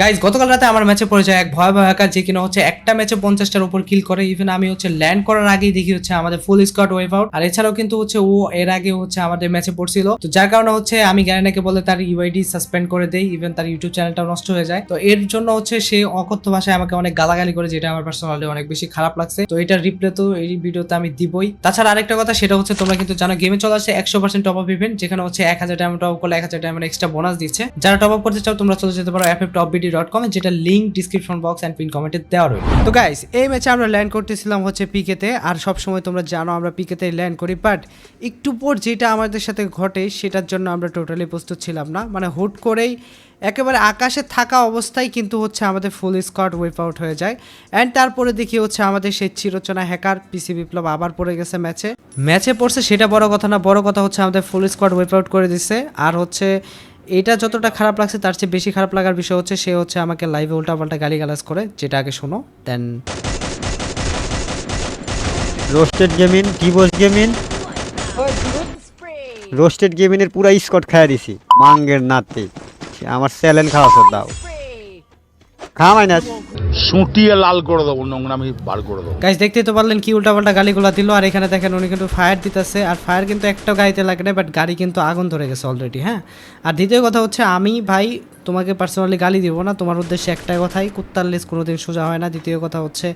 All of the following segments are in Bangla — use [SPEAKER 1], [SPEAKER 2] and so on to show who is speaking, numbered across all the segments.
[SPEAKER 1] গাইজ গতকাল রাতে আমার ম্যাচে পড়ে যায় এক ভয়াবহ হ্যাকার যে কিনা হচ্ছে একটা ম্যাচে পঞ্চাশটার উপর কিল করে ইভেন আমি হচ্ছে ল্যান্ড করার আগেই দেখি হচ্ছে আমাদের ফুল স্কোয়াড ওয়েভ আউট আর এছাড়াও কিন্তু হচ্ছে ও এর আগে হচ্ছে আমাদের ম্যাচে পড়ছিল। তো যার কারণে হচ্ছে আমি গ্যারেনাকে বলে তার ইউআইডি সাসপেন্ড করে দেই ইভেন তার ইউটিউব চ্যানেলটাও নষ্ট হয়ে যায়। তো এর জন্য হচ্ছে সে অকথ্য ভাষায় আমাকে অনেক গালাগালি করে, যেটা আমার পার্সোনালি অনেক বেশি খারাপ লাগছে। তো এটার রিপ্লে তো এই ভিডিওতে আমি দিবই। তাছাড়া আরেকটা কথা, সেটা হচ্ছে তোমরা কিন্তু জানো গেমে চলে আসছে একশো পার্সেন্ট টপ আপ ইভেন্ট যেখানে হচ্ছে এক হাজার টাইম টপ করলে এক হাজার টাইম এক্সট্রা বোনাস দিচ্ছে। যারা টপ আপ করতে চাও, তোমরা চলে যেতে পারো F top BD dot com যেটা link description box and pin কমেন্টে দেওয়া রয়েছে। তো গাইস এই ম্যাচে আমরা ল্যান্ড করতেছিলাম হচ্ছে পিকেতে আর সব সময় তোমরা জানো আমরা পিকেতে ল্যান্ড করি বাট একটু পর যেটা আমাদের সাথে ঘটে সেটার জন্য আমরা টোটালি প্রস্তুত ছিলাম না। মানে হুট করেই একেবারে আকাশে থাকা অবস্থায় কিন্তু হচ্ছে আমাদের ফুল স্কোয়াড ওয়েপ আউট হয়ে যায়। অ্যান্ড তারপরে দেখি হচ্ছে আমাদের সেই চিরচনা হ্যাকার পিসি বিপ্লব আবার পড়ে গেছে ম্যাচে ম্যাচে পড়ছে সেটা বড় কথা না বড় কথা হচ্ছে আমাদের ফুল স্কোয়াড ওয়েপ আউট করে দিছে। আর হচ্ছে এটা যতটা খারাপ লাগছে, তার চেয়ে বেশি খারাপ লাগার বিষয় হচ্ছে, সে হচ্ছে আমাকে লাইভে উল্টাপাল্টা গালি গালাজ করে, যেটা আগে শোনো then
[SPEAKER 2] roasted gamin divorce gamin roasted গেমিনের পুরো স্কট খাইয়া দিছি, মাঙ্গের নাতে, আমার স্যালেন খাওয়া দাও
[SPEAKER 3] সুটিয়ে লাল করে দেবো নোংরামি বার করে দেবো।
[SPEAKER 1] গাইজ দেখতেই তো পারলেন কি উল্টাপাল্টা গালিগুলা দিল। আর এখানে দেখেন উনি কিন্তু ফায়ার দিতেছে। আর ফায়ার কিন্তু একটাও গাড়িতে লাগে না বাট গাড়ি কিন্তু আগুন ধরে গেছে অলরেডি হ্যাঁ? আর দ্বিতীয় কথা হচ্ছে আমি ভাই তোমাকে পার্সোনালি গালি দিব না। তোমার উদ্দেশ্যে একটাই কথাই কুত্তার লেস কোনোদিন সোজা হয় না। দ্বিতীয় কথা হচ্ছে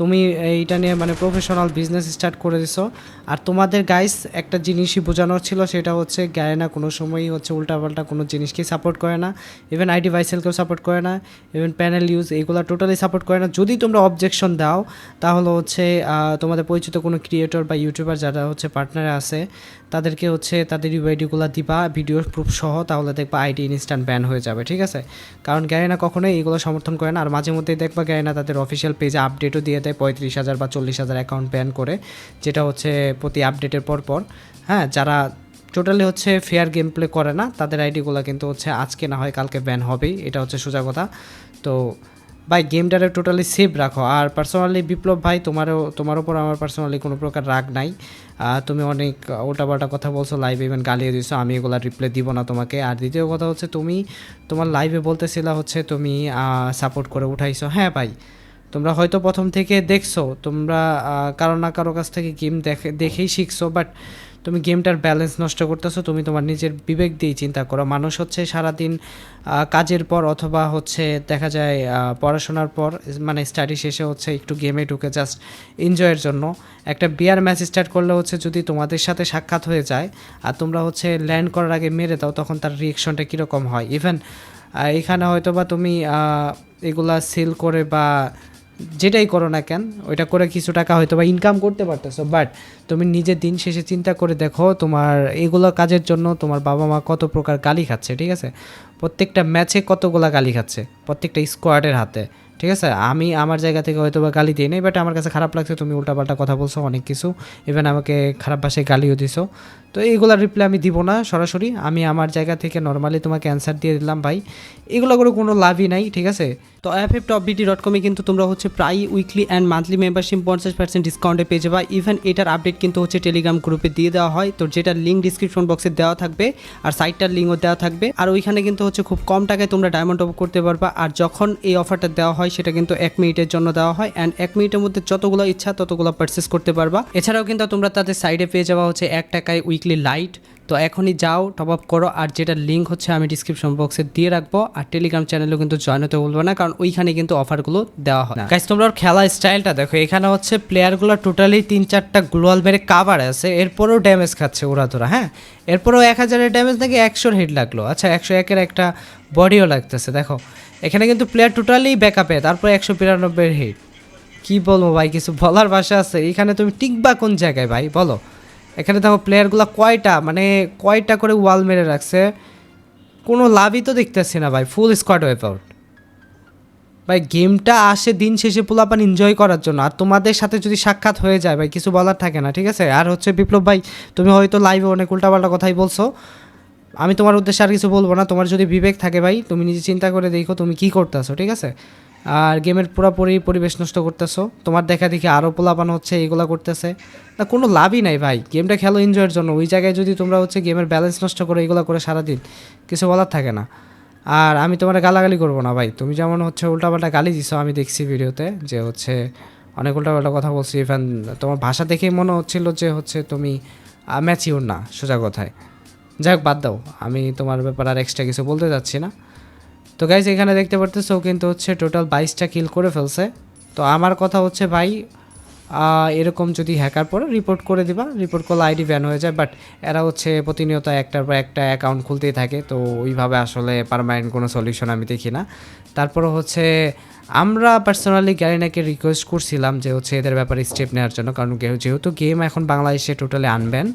[SPEAKER 1] তুমি এইটা নিয়ে মানে প্রফেশনাল বিজনেস স্টার্ট করে দিছো। আর তোমাদের গাইস একটা জিনিসই বোঝানোর ছিল, সেটা হচ্ছে গ্যারেনা কোনো সময়ই হচ্ছে উল্টাপাল্টা কোনো জিনিসকেই সাপোর্ট করে না। ইভেন আইডি ভাইসেলকেও সাপোর্ট করে না ইভেন প্যানেল ইউজ এইগুলো টোটালি সাপোর্ট করে না। যদি তোমরা অবজেকশন দাও, তাহলে হচ্ছে তোমাদের পরিচিত কোনো ক্রিয়েটর বা ইউটিউবার যারা হচ্ছে পার্টনারে আছে, তাদেরকে হচ্ছে তাদের ইউআইডিগুলো দিবা ভিডিওর প্রুফ সহ, তাহলে দেখবা আইডি ইনস্ট্যান্ট ব্যান হয়ে যাবে, ঠিক আছে? কারণ গ্যারেনা কখনোই এইগুলো সমর্থন করে না। আর মাঝে মধ্যেই দেখবা গ্যারেনা তাদের অফিসিয়াল পেজে আপডেটও দিয়ে দেয়। পঁয়ত্রিশ হাজার বা চল্লিশ হাজার অ্যাকাউন্ট ব্যান করে, যেটা হচ্ছে প্রতি আপডেটের পর পর। হ্যাঁ যারা টোটালি হচ্ছে ফেয়ার গেম প্লে করে না, তাদের আইডিগুলো কিন্তু হচ্ছে আজকে না হয় কালকে ব্যান হবেই, এটা হচ্ছে সোজা কথা। তো ভাই গেমটারে টোটালি সেভ রাখো। আর পার্সোনালি বিপ্লব ভাই, তোমারও, তোমার ওপর আমার পার্সোনালি কোনো প্রকার রাগ নাই। তুমি অনেক উল্টাপাল্টা কথা বলছো লাইভে ইভেন গালিয়ে দিছো, আমি এগুলো রিপ্লে দিব না তোমাকে। আর দ্বিতীয় কথা হচ্ছে, তুমি তোমার লাইভে বলতেছিলা হচ্ছে তুমি সাপোর্ট করে উঠাইছো। হ্যাঁ ভাই তোমরা হয়তো প্রথম থেকে দেখছ, তোমরা কারও না কারও কাছ থেকে গেম দেখে, দেখেই শিখছো বাট তুমি গেমটার ব্যালেন্স নষ্ট করতেছো, তুমি তোমার নিজের বিবেক দিয়েই চিন্তা করো। মানুষ হচ্ছে সারাদিন কাজের পর অথবা হচ্ছে দেখা যায় পড়াশোনার পর মানে স্টাডি শেষে হচ্ছে একটু গেমে ঢুকে জাস্ট এনজয়ের জন্য। একটা বিয়ার ম্যাচ স্টার্ট করলে হচ্ছে যদি তোমাদের সাথে সাক্ষাৎ হয়ে যায়, আর তোমরা হচ্ছে ল্যান্ড করার আগে মেরে দাও, তখন তার রিয়েকশনটা কীরকম হয়? ইভেন এখানে হয়তো বা তুমি এগুলা সেল করে বা যেটাই করো না কেন, ওইটা করে কিছু টাকা হয়তো বা ইনকাম করতে পারতেছো বাট তুমি নিজের দিন শেষে চিন্তা করে দেখো তোমার এগুলো কাজের জন্য তোমার বাবা মা কত প্রকার গালি খাচ্ছে, ঠিক আছে? প্রত্যেকটা ম্যাচে কতগুলা গালি খাচ্ছে, প্রত্যেকটা স্কোয়াডের হাতে, ঠিক আছে? আমি আমার জায়গা থেকে হয়তো বা গালি দিই নাই বাট আমার কাছে খারাপ লাগছে, তুমি উল্টাপাল্টা কথা বলছো অনেক কিছু ইভেন আমাকে খারাপ ভাষায় গালিও দিছো। তো এইগুলোর রিপ্লাই আমি দিব না, সরাসরি। আমি আমার জায়গা থেকে নর্মালি তোমাকে অ্যান্সার দিয়ে দিলাম ভাই। এগুলো করে কোনো লাভই নাই, ঠিক আছে? তো F F top BT dot কমে কিন্তু তোমরা হচ্ছে প্রায় উইকলি অ্যান্ড মান্থলি মেম্বারশিপ পঞ্চাশ পার্সেন্ট ডিসকাউন্টে পেয়ে যাবা। ইভেন এটার আপডেট কিন্তু হচ্ছে টেলিগ্রাম গ্রুপে দিয়ে দেওয়া হয়। তো যেটার লিঙ্ক ডিসক্রিপশন বক্সে দেওয়া থাকবে, আর সাইটটার লিঙ্কও দেওয়া থাকবে। আর ওইখানে কিন্তু হচ্ছে খুব কম টাকায় তোমরা ডায়মন্ড টপ করতে পারবা। আর যখন এই অফারটা দেওয়া হয়, সেটা কিন্তু এক মিনিটের জন্য দেওয়া হয়। অ্যান্ড এক মিনিটের মধ্যে যতগুলো ইচ্ছা, ততগুলো পারচেস করতে পারবা। এছাড়াও কিন্তু তোমরা তাদের সাইডে পেয়ে যাওয়া হচ্ছে এক টাকায় উইকলি লাইট তো এখনই যাও টপ আপ করো, আর যেটা লিঙ্ক হচ্ছে আমি ডিসক্রিপশন বক্সে দিয়ে রাখব, আর টেলিগ্রাম চ্যানেলেও কিন্তু জয়েন হতে বলব না, কারণ ওইখানে কিন্তু অফারগুলো দেওয়া হয়। গাইস তোমরা খেলা স্টাইলটা দেখো, এখানে হচ্ছে প্লেয়ারগুলো টোটালি তিন চারটা গ্লোয়াল মেরে কাভার আছে, এরপরেও ড্যামেজ খাচ্ছে ওরা তোরা হ্যাঁ? এরপরেও এক হাজারের ড্যামেজ নাকি একশোর হিট লাগল। আচ্ছা একশো একের একটা বডিও লাগতেছে, দেখো। এখানে কিন্তু প্লেয়ার টোটালি ব্যাকআপে তারপরে একশো বিরানব্বইয়ের হিট কি বলব ভাই, কিছু বলার ভাষা আছে। এখানে তুমি টিকবা কোন জায়গায় ভাই, বলো? এখানে দেখো প্লেয়ারগুলো কয়টা মানে কয়টা করে ওয়াল মেরে রাখছে? কোনো লাভই তো দেখতেছি না ভাই ফুল স্কোয়াড ওয়েপ আউট ভাই গেমটা আসে দিন শেষে পোলাপান এনজয় করার জন্য। আর তোমাদের সাথে যদি সাক্ষাৎ হয়ে যায় ভাই, কিছু বলার থাকে না, ঠিক আছে? আর হচ্ছে বিপ্লব ভাই, তুমি হয়তো লাইভে অনেক উল্টাপাল্টা কথাই বলছো। আমি তোমার উদ্দেশ্যে আর কিছু বলব না, তোমার যদি বিবেক থাকে ভাই, তুমি নিজে চিন্তা করে দেখো তুমি কি করতেছো, ঠিক আছে? আর গেমের পুরোপুরি পরিবেশ নষ্ট করতেছো। তোমার দেখা দেখি আরও পোলাপান হচ্ছে, এগুলো করতেছে। না, কোনো লাভই নাই ভাই। গেমটা খেলো এনজয়ের জন্য। ওই জায়গায় যদি তোমরা হচ্ছে গেমের ব্যালেন্স নষ্ট করে, এগুলো করে সারাদিন, কিছু বলার থাকে না। আর আমি তোমার গালাগালি করব না ভাই। তুমি যেমন হচ্ছে উল্টাপাল্টা গালি দিছো, আমি দেখছি ভিডিওতে যে হচ্ছে অনেক উল্টাপাল্টা কথা বলছি। ইভেন তোমার ভাষা দেখেই মনে হচ্ছিল যে হচ্ছে তুমি ম্যাচিওর না, সোজা কথায়। যাই হোক, বাদ দাও। আমি তোমার ব্যাপারে আর এক্সট্রা কিছু বলতে যাচ্ছি না। তো গাইজ এখানে দেখতে পারতেছো, কিন্তু হচ্ছে টোটাল বাইশটা কিল করে ফেলছে। তো আমার কথা হচ্ছে, ভাই এরকম যদি হ্যাকার পরে রিপোর্ট করে দিবা। রিপোর্ট করলে আইডি ব্যান হয়ে যায় বাট এরা হচ্ছে প্রতিনিয়ত একটার পর একটা অ্যাকাউন্ট খুলতেই থাকে, তো ওইভাবে আসলে পারমানেন্ট কোনো সলিউশন আমি দেখি না। তারপরে হচ্ছে, আমরা পার্সোনালি গ্যারিনাকে রিকোয়েস্ট করছিলাম যে হচ্ছে এদের ব্যাপারে স্টেপ নেওয়ার জন্য, কারণ যেহেতু গেম এখন বাংলাদেশে টোটালি আনবেন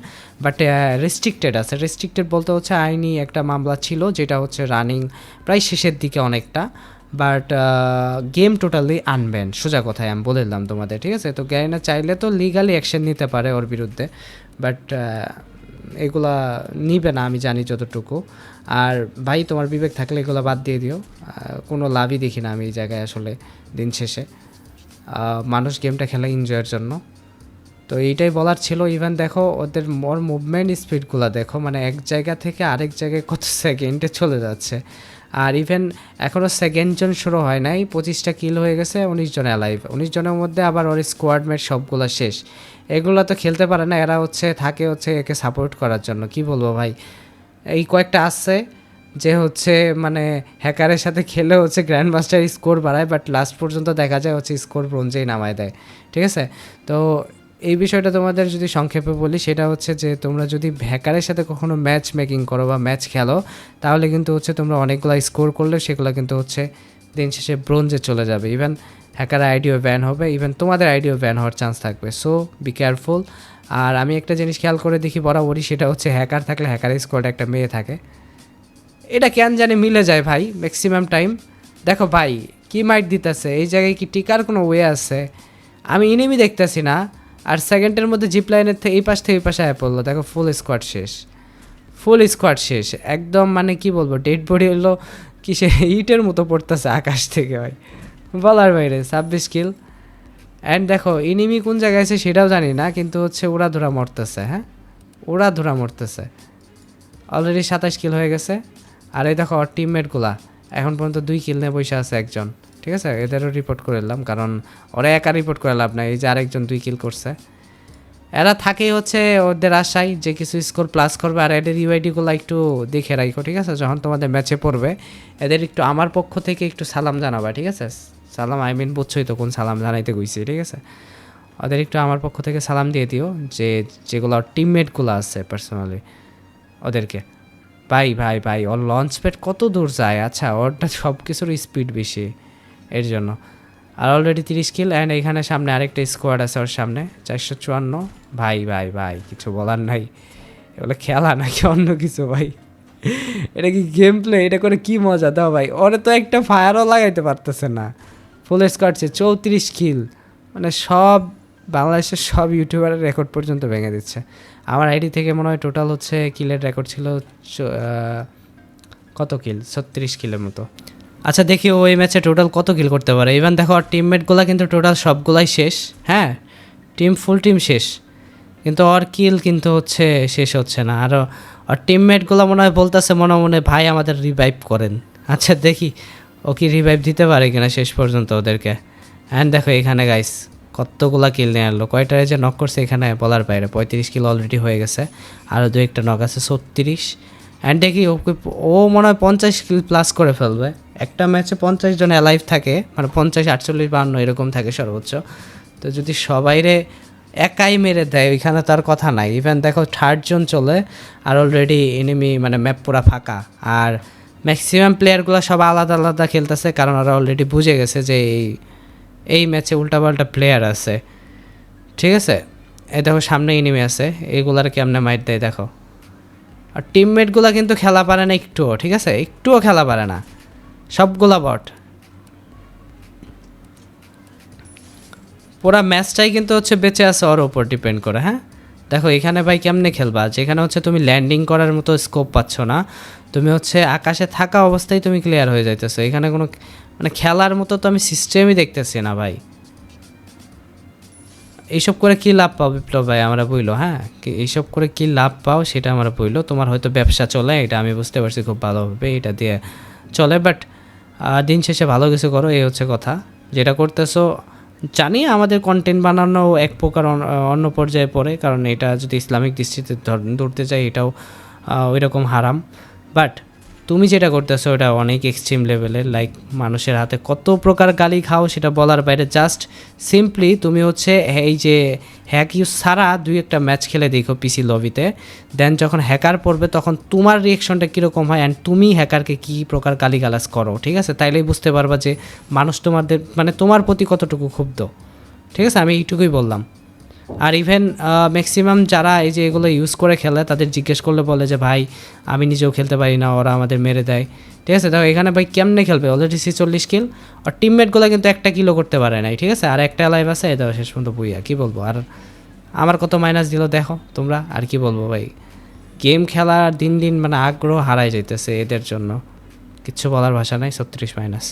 [SPEAKER 1] বাট রেস্ট্রিক্টেড আছে। রেস্ট্রিক্টেড বলতে হচ্ছে আইনি একটা মামলা ছিল, যেটা হচ্ছে রানিং প্রায় শেষের দিকে অনেকটা। বাট গেম টোটালি আনবেন সোজা কথায় আমি বলে দিলাম তোমাদের, ঠিক আছে? তো গ্যারিনা চাইলে তো লিগালি অ্যাকশন নিতে পারে ওর বিরুদ্ধে বাট এগুলা নিবে না, আমি জানি যতটুকু। আর ভাই, তোমার বিবেক থাকলে এগুলো বাদ দিয়ে দিও। কোনো লাভই দেখি না আমি এই জায়গায় আসলে দিন শেষে। মানুষ গেমটা খেলে এনজয়ের জন্য। তো এইটাই বলার ছিল। ইভেন দেখো, ওদের মোর মুভমেন্ট স্পিডগুলো দেখো মানে এক জায়গা থেকে আরেক জায়গায় কত সেকেন্ডে চলে যাচ্ছে। আর ইভেন এখনও সেকেন্ড জন শুরু হয় নাই, পঁচিশটা কিল হয়ে গেছে, উনিশ জন অ্যালাইভ উনিশ জনের মধ্যে আবার ওর স্কোয়াডমেট সবগুলো শেষ। এগুলো তো খেলতে পারে না, এরা হচ্ছে, থাকে হচ্ছে একে সাপোর্ট করার জন্য। কি বলব ভাই? এই কয়েকটা আসছে যে হচ্ছে মানে হ্যাকারের সাথে খেলে হচ্ছে গ্র্যান্ড মাস্টার স্কোর বাড়ায় বাট লাস্ট পর্যন্ত দেখা যায় হচ্ছে স্কোর ব্রোঞ্জেই নামায় দেয়। ঠিক আছে? তো এই বিষয়টা তোমাদের যদি সংক্ষেপে বলি, সেটা হচ্ছে যে তোমরা যদি হ্যাকারের সাথে কখনো ম্যাচ মেকিং করো বা ম্যাচ খেলো, তাহলে কিন্তু হচ্ছে তোমরা অনেকগুলো স্কোর করলে, সেগুলো কিন্তু হচ্ছে দিন শেষে ব্রোঞ্জে চলে যাবে। ইভেন হ্যাকার আইডিও ব্যান হবে ইভেন তোমাদের আইডিও ব্যান হওয়ার চান্স থাকবে। সো বি কেয়ারফুল আর আমি একটা জিনিস খেয়াল করে দেখি বরাবরই, সেটা হচ্ছে হ্যাকার থাকলে হ্যাকারের স্কোয়াডে একটা মেয়ে থাকে। এটা কেন জানি মিলে যায় ভাই ম্যাক্সিমাম টাইম দেখো ভাই, কি মাইট দিতেছে? এই জায়গায় কি টিকার কোনো ওয়ে আছে? আমি ইনিমি দেখতেছি না। আর সেকেন্ডের মধ্যে জিপ লাইনের থেকে এই পাশ থেকে এই পাশে আয় পড়ল। দেখো ফুল স্কোয়াড শেষ। ফুল স্কোয়াড শেষ। একদম মানে কি বলব ডেড বডি হলো কি সে ইটের মতো পড়তেছে আকাশ থেকে ভাই। বলার বাইরে, ছাব্বিশ কিল অ্যান্ড দেখো ইনিমি কোন জায়গায় আছে সেটাও জানি না, কিন্তু হচ্ছে ওরা ধরা মরতেছে হ্যাঁ? ওরা ধরা মরতেছে। অলরেডি সাতাশ কিল হয়ে গেছে। আর এই দেখো টিমমেটগুলা এখন পর্যন্ত দুই কিল নিয়ে বসে আছে একজন। ঠিক আছে? এদেরও রিপোর্ট করে দিলাম কারণ ওরা একা রিপোর্ট করে লাভ নাই। এই যে আরেকজন দুই কিল করছে। এরা থাকেই হচ্ছে ওদের আশায় যে কিছু স্কোর প্লাস করবে, আর এদের ইউআইডিগুলো একটু দেখে রাখো, ঠিক আছে? যখন তোমাদের ম্যাচে পড়বে, এদের একটু আমার পক্ষ থেকে একটু সালাম জানাবা, ঠিক আছে? সালাম আই মিন বুঝছোই তো কোন সালাম জানাইতে গইছি ঠিক আছে? ওদের একটু আমার পক্ষ থেকে সালাম দিয়ে দিও, যে যেগুলো টিমমেটগুলো আছে পার্সোনালি ওদেরকে। ভাই ভাই ভাই, ওর লঞ্চ প্যাড কত দূর যায়? আচ্ছা ওরটা সব কিছুর স্পিড বেশি। এর জন্য। আর অলরেডি তিরিশ কিল অ্যান্ড এখানে সামনে আরেকটা স্কোয়াড আছে ওর সামনে। চারশো চুয়ান্ন। ভাই ভাই ভাই, কিছু বলার নাই। এগুলো খেলা নাকি অন্য কিছু, ভাই? এটা কি গেম প্লে এটা করে কি মজা? দাও ভাই, ওরে তো একটা ফায়ারও লাগাইতে পারতেছে না। ফুল স্কোয়াডছে চৌত্রিশ কিল মানে সব বাংলাদেশের সব ইউটিউবারের রেকর্ড পর্যন্ত ভেঙে দিচ্ছে। আমার আইডি থেকে মনে হয় টোটাল হচ্ছে কিলের রেকর্ড ছিল কত কিল ছত্রিশ কিলের মতো। আচ্ছা দেখি ও এই ম্যাচে টোটাল কত কিল করতে পারে। ইভেন দেখো, আর টিমমেটগুলো কিন্তু টোটাল সবগুলাই শেষ। হ্যাঁ টিম ফুল টিম শেষ। কিন্তু ওর কিল কিন্তু হচ্ছে, শেষ হচ্ছে না। আর ওর টিমমেটগুলো মনে হয় বলতেছে, মনে মনে, ভাই, আমাদের রিভাইভ করেন। আচ্ছা দেখি ও কি রিভাইভ দিতে পারে কিনা শেষ পর্যন্ত ওদেরকে। অ্যান্ড দেখো, এখানে গাইস কতগুলা কিল নিয়ে আনলো। কয়টা যে নক করছে এখানে বলার বাইরে। পঁয়ত্রিশ কিল অলরেডি হয়ে গেছে। আরও দু একটা নক আছে, ছত্রিশ। অ্যান্ড দেখি ওকে ও মনে হয় পঞ্চাশ প্লাস করে ফেলবে। একটা ম্যাচে পঞ্চাশ জন অ্যালাইভ থাকে মানে পঞ্চাশ, আটচল্লিশ বান্ন এরকম থাকে সর্বোচ্চ। তো যদি সবাইরে একাই মেরে দেয়, ওইখানে তার কথা নাই। ইভেন দেখো থার্ড জন চলে, আর অলরেডি এনিমি মানে ম্যাপ পুরা ফাঁকা। আর ম্যাক্সিমাম প্লেয়ারগুলো সব আলাদা আলাদা খেলতেছে, কারণ ওরা অলরেডি বুঝে গেছে যে এই এই ম্যাচে উল্টাপাল্টা প্লেয়ার আছে। ঠিক আছে? এই দেখো, সামনে এনিমি আছে। এইগুলার কেমনে মাইট দেয়, দেখো। আর টিমমেটগুলো কিন্তু খেলা পারে না একটুও, ঠিক আছে? একটুও খেলা পারে না। সবগুলা বট। পুরা ম্যাচটাই কিন্তু হচ্ছে বেঁচে আছে ওর ওপর ডিপেন্ড করে হ্যাঁ? দেখো, এখানে ভাই কেমনে খেলবা? যেখানে হচ্ছে তুমি ল্যান্ডিং করার মতো স্কোপ পাচ্ছ না। তুমি হচ্ছে আকাশে থাকা অবস্থায় তুমি ক্লিয়ার হয়ে যাইতেছো। এখানে কোনো মানে খেলার মতো তো আমি সিস্টেমই দেখতেছি না ভাই। এইসব করে কি লাভ পাও বিপ্লব ভাই? আমরা বইলো হ্যাঁ? এইসব করে কি লাভ পাও সেটা আমরা বইলো তোমার হয়তো ব্যবসা চলে, এটা আমি বুঝতে পারছি খুব ভালোভাবে, এটা দিয়ে চলে। বাট দিন শেষে ভালো কিছু করো, এই হচ্ছে কথা। যেটা করতেছো, জানি আমাদের কন্টেন্ট বানানো এক প্রকার অন্য পর্যায়ে পড়ে, কারণ এটা যদি ইসলামিক দৃষ্টিতে ধর- ধরতে চাই, এটাও ওই রকম হারাম। বাট তুমি যেটা করতেছো ওটা অনেক এক্সট্রিম লেভেলের লাইক মানুষের হাতে কত প্রকার গালি খাও সেটা বলার বাইরে জাস্ট সিম্পলি তুমি হচ্ছে এই যে হ্যাক ইউজ ছাড়া দুই একটা ম্যাচ খেলে দেখো পিসি লবিতে দেন যখন হ্যাকার পড়বে তখন তোমার রিয়েকশনটা কীরকম হয় অ্যান্ড তুমি হ্যাকারকে কী প্রকার গালিগালাজ করো, ঠিক আছে? তাইলেই বুঝতে পারবা যে মানুষ তোমাদের মানে তোমার প্রতি কতটুকু ক্ষুব্ধ। ঠিক আছে? আমি এইটুকুই বললাম। আর ইভেন ম্যাক্সিমাম যারা এই যে এগুলো ইউজ করে খেলে, তাদের জিজ্ঞেস করলে বলে যে, ভাই, আমি নিজেও খেলতে পারি না, ওরা আমাদের মেরে দেয়। ঠিক আছে? দেখো, এখানে ভাই কেমনে খেলবে? অলরেডি ছিচল্লিশ কিল আর টিমমেটগুলো কিন্তু একটা কিলো করতে পারে নাই, ঠিক আছে? আর একটা লাইভ আছে এটা শেষ পর্যন্ত বুইয়া, কী বলব? আর আমার কত মাইনাস দিল, দেখো তোমরা, আর কি বলব ভাই? গেম খেলার দিন দিন মানে আগ্রহ হারাই যাইতেছে এদের জন্য। কিচ্ছু বলার ভাষা নাই, ছত্রিশ মাইনাস